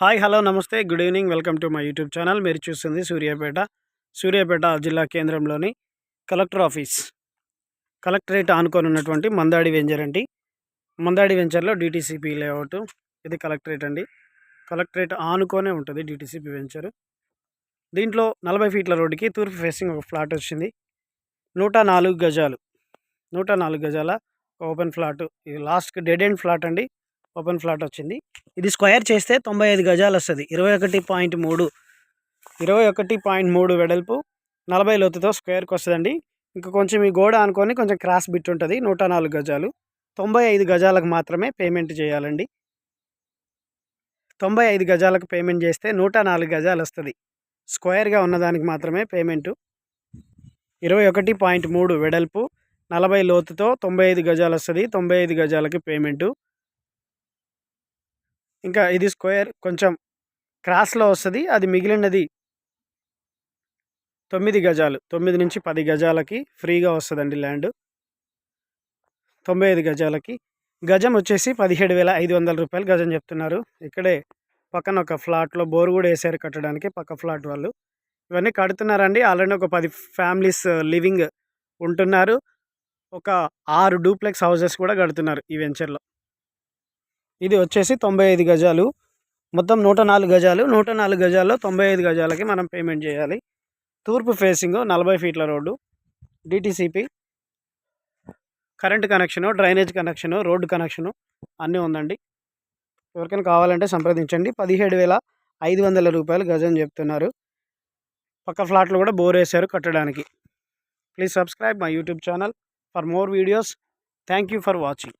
Hi hello నమస్తే good evening welcome to my YouTube channel. మీరు చూస్తుంది సూర్యాపేట సూర్యాపేట జిల్లా కేంద్రంలోని కలెక్టర్ ఆఫీస్. కలెక్టరేట్ ఆనుకొని ఉన్నటువంటి మందాడి వెంచర్ అండి. మందాడి వెంచర్లో డిటీసీపీ లేఅవుట్ ఇది కలెక్టరేట్ అండి. కలెక్టరేట్ ఆనుకొనే ఉంటుంది డిటీసీపీ వెంచర్. దీంట్లో నలభై ఫీట్ల రోడ్డుకి తూర్పు ఫేసింగ్ ఒక ఫ్లాట్ వచ్చింది. నూట నాలుగు గజాలు. నూట నాలుగు గజాల ఓపెన్ ఫ్లాట్. ఇది లాస్ట్కి డెడ్ ఎండ్ ఫ్లాట్ అండి. ఓపెన్ ఫ్లాట్ వచ్చింది. ఇది స్క్వేర్ చేస్తే తొంభై ఐదు గజాలు వస్తుంది. ఇరవై ఒకటి పాయింట్ మూడు. ఇరవై ఒకటి పాయింట్ మూడు వెడల్పు నలభై లోతుతో స్క్వేర్కి వస్తుందండి. ఇంకా కొంచెం ఈ గోడ అనుకొని కొంచెం క్రాస్ బిట్ ఉంటుంది. నూట నాలుగు గజాలు. తొంభై ఐదు గజాలకు మాత్రమే పేమెంట్ చేయాలండి. తొంభై ఐదు గజాలకు పేమెంట్ చేస్తే నూట నాలుగు గజాలు వస్తుంది. స్క్వేర్గా ఉన్నదానికి మాత్రమే పేమెంటు. ఇరవై ఒకటి పాయింట్ మూడు వెడల్పు నలభై లోతుతో తొంభై ఐదు గజాలు వస్తుంది. తొంభై ఐదు గజాలకి పేమెంటు. ఇంకా ఇది స్క్వేర్ కొంచెం క్రాస్లో వస్తుంది. అది మిగిలినది తొమ్మిది గజాలు. తొమ్మిది నుంచి పది గజాలకి ఫ్రీగా వస్తుందండి ల్యాండ్. తొంభై ఐదు గజాలకి. గజం వచ్చేసి పదిహేడు వేల ఐదు వందల రూపాయలు గజం చెప్తున్నారు. ఇక్కడే పక్కన ఒక ఫ్లాట్లో బోర్ కూడా వేసారు కట్టడానికి పక్క ఫ్లాట్ వాళ్ళు. ఇవన్నీ కడుతున్నారండి. ఆల్రెడీ ఒక పది ఫ్యామిలీస్ లివింగ్ ఉంటున్నారు. ఒక ఆరు డూప్లెక్స్ హౌసెస్ కూడా కడుతున్నారు ఈ వెంచర్లో. ఇది వచ్చేసి తొంభై ఐదు గజాలు. మొత్తం నూట నాలుగు గజాలు. నూట నాలుగు గజాల్లో తొంభై ఐదు గజాలకి మనం పేమెంట్ చేయాలి. తూర్పు ఫేసింగ్ నలభై ఫీట్ల road. DTCP current connection drainage connection road connection అన్నీ ఉందండి. ఎవరికైనా కావాలంటే సంప్రదించండి. పదిహేడు వేల ఐదు వందల రూపాయలు గజం చెప్తున్నారు. పక్క ఫ్లాట్లు కూడా బోర్ వేశారు కట్టడానికి. Please subscribe my YouTube channel for more videos thank you for watching